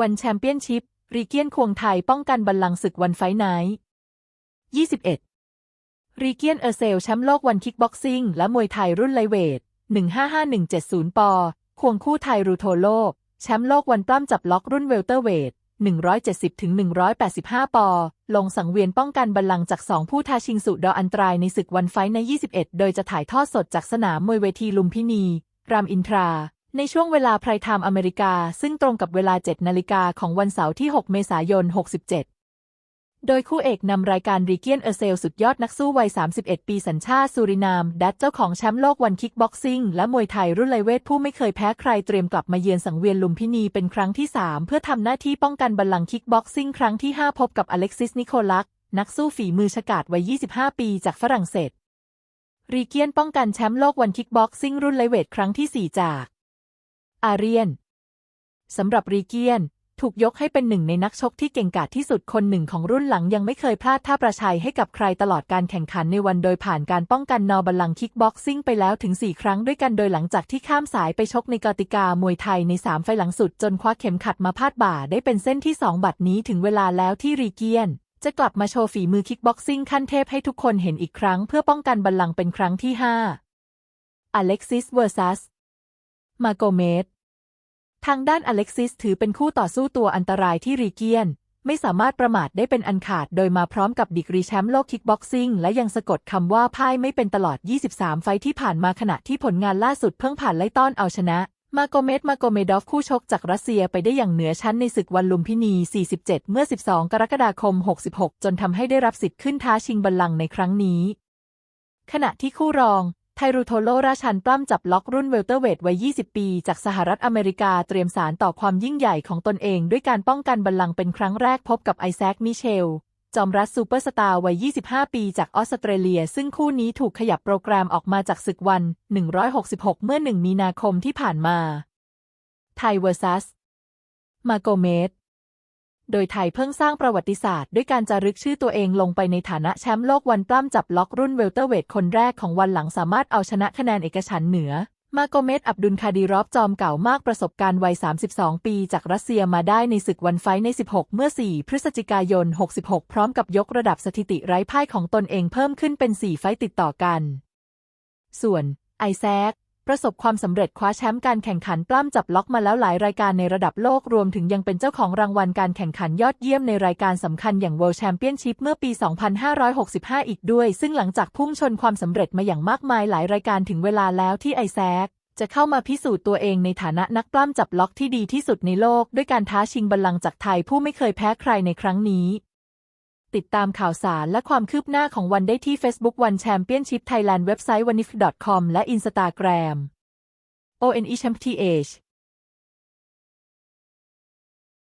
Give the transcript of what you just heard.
วันแชมเปี้ยนชิพ รีเกียนควงไทยป้องกันบัลลังก์ศึกวันไฟท์ไนท์21 รีเกียนเออร์เซลแชมป์โลกวันคิกบ็อกซิ่งและมวยไทยรุ่นไลท์เวท 155170 ปอ ควงคู่ไทยรูโทโลแชมป์โลกวันปล้ำจับล็อกรุ่นเวลเตอร์เวท 170-185 ปอ ลงสังเวียนป้องกันบัลลังก์จากสองผู้ท้าชิงสุดออันตรายในศึกวันไฟท์ใน 21 โดยจะถ่ายทอดสดจากสนามมวยเวทีลุมพินี รามอินทรา ในช่วงเวลาไพรไทม์อเมริกา ซึ่งตรงกับเวลา 7 นาฬิกาของวันเสาร์ที่ 6 เมษายน 67 โดยคู่เอกนำรายการรีเกียนเออร์เซลสุดยอดนักสู้วัย 31 ปีสัญชาติสุรินาม ดัตเจ้าของแชมป์โลกวันคิกบ็อกซิ่งและมวยไทยรุ่นไลเวทผู้ไม่เคยแพ้ใครเตรียมกลับมาเยือนสังเวียนลุมพินีเป็นครั้งที่ 3 เพื่อทำหน้าที่ป้องกันบัลลังก์คิกบ็อกซิ่งครั้งที่ 5 พบกับอเล็กซิสนิโคลักนักสู้ฝีมือฉกาจวัย 25 ปีจากฝรั่งเศส รีเกียนป้องกันแชมป์โลกวันคิกบ็อกซิ่งรุ่นไลเวทครั้งที่ 4 จาก อาเรียนสำหรับรีเกียน ถูกยกให้เป็นหนึ่งในนักชกที่เก่งกาจที่สุดคนหนึ่งของรุ่นหลังยังไม่เคยพลาดท่าประชัยให้กับใครตลอดการแข่งขันในวันโดยผ่านการป้องกันนอบัลลังคิกบ็อกซิ่งไปแล้วถึง 4 ครั้งด้วยกันโดยหลังจากที่ข้ามสายไปชกในกติกามวยไทยใน 3 ไฟหลังสุดจนคว้าเข็มขัดมาพาดบ่าได้เป็นเส้นที่ 2 บัดนี้ถึงเวลาแล้วที่รีเกียนจะกลับมาโชว์ฝีมือคิกบ็อกซิ่งขั้นเทพให้ทุกคนเห็นอีกครั้งเพื่อป้องกันบัลลังก์เป็นครั้งที่ 5 อเล็กซิสเวอร์ซัส มาโกเมสทางด้านอเล็กซิสถือเป็นคู่ต่อสู้ตัวอันตรายที่รีเกียน ไม่สามารถประมาทได้เป็นอันขาด โดยมาพร้อมกับดีกรีแชมป์โลกคิกบ็อกซิ่ง และยังสะกดคำว่าพ่ายไม่เป็นตลอด 23 ไฟท์ที่ผ่านมาขณะที่ผลงานล่าสุดเพิ่งผ่านไล่ต้อนเอาชนะ มาโกเมสมาโกเมดอฟคู่ชกจากรัสเซียไปได้อย่างเหนือชั้นในศึกวันลุมพินี 47 เมื่อ 12 กรกฎาคม 66 จนทำให้ได้รับสิทธิ์ขึ้นท้าชิงบัลลังก์ในครั้งนี้ ขณะที่คู่รอง ไทรูโทโลราชันปล้ำจับล็อกรุ่นเวลเตอร์เวทวัย 20 ปี จากสหรัฐอเมริกาเตรียมสารต่อความยิ่งใหญ่ของตนเอง ด้วยการป้องกันบัลลังก์เป็นครั้งแรกพบกับไอแซค มิเชล จอมรัสซูเปอร์สตาร์วัย 25 ปีจากออสเตรเลีย ซึ่งคู่นี้ถูกขยับโปรแกรมออกมาจากศึกวัน 166 เมื่อ 1 มีนาคมที่ผ่านมา ไทเวอร์ซัส มาโกเมส โดยไทยเพิ่งสร้างประวัติศาสตร์ด้วยการจารึกชื่อตัวเองลงไปในฐานะแชมป์โลกวันปล้ำจับล็อกรุ่นเวลเตอร์เวทคนแรกของวันหลังสามารถเอาชนะคะแนนเอกฉันเหนือ มาโกเมสอับดุลคาดีรอฟจอมเก่ามากประสบการณ์วัย 32 ปีจากรัสเซียมาได้ในศึกวันไฟใน 16 เมื่อ 4 พฤศจิกายน 66 พร้อมกับยกระดับสถิติไร้พ่ายของตนเองเพิ่มขึ้นเป็น 4 ไฟติดต่อกัน ส่วนไอแซค ประสบความสำเร็จคว้าแชมป์การแข่งขันปล้ำจับล็อกมาแล้วหลายรายการในระดับโลกรวมถึงยังเป็นเจ้าของรางวัลการแข่งขันยอดเยี่ยมในรายการสำคัญอย่าง World Championship เมื่อปี 2565 อีกด้วย ซึ่งหลังจากพุ่งชนความสำเร็จมาอย่างมากมายหลายรายการถึงเวลาแล้วที่ไอแซคจะเข้ามาพิสูจน์ตัวเองในฐานะนักปล้ำจับล็อกที่ดีที่สุดในโลก ด้วยการท้าชิงบัลลังก์จากไทยผู้ไม่เคยแพ้ใครในครั้งนี้ ติดตามข่าวสารและความคืบหน้าของวันได้ที่ Facebook วันแชมเปี้ยนชิพไทยแลนด์เว็บไซต์ w a n i f c o m และ Instagram ONE Championship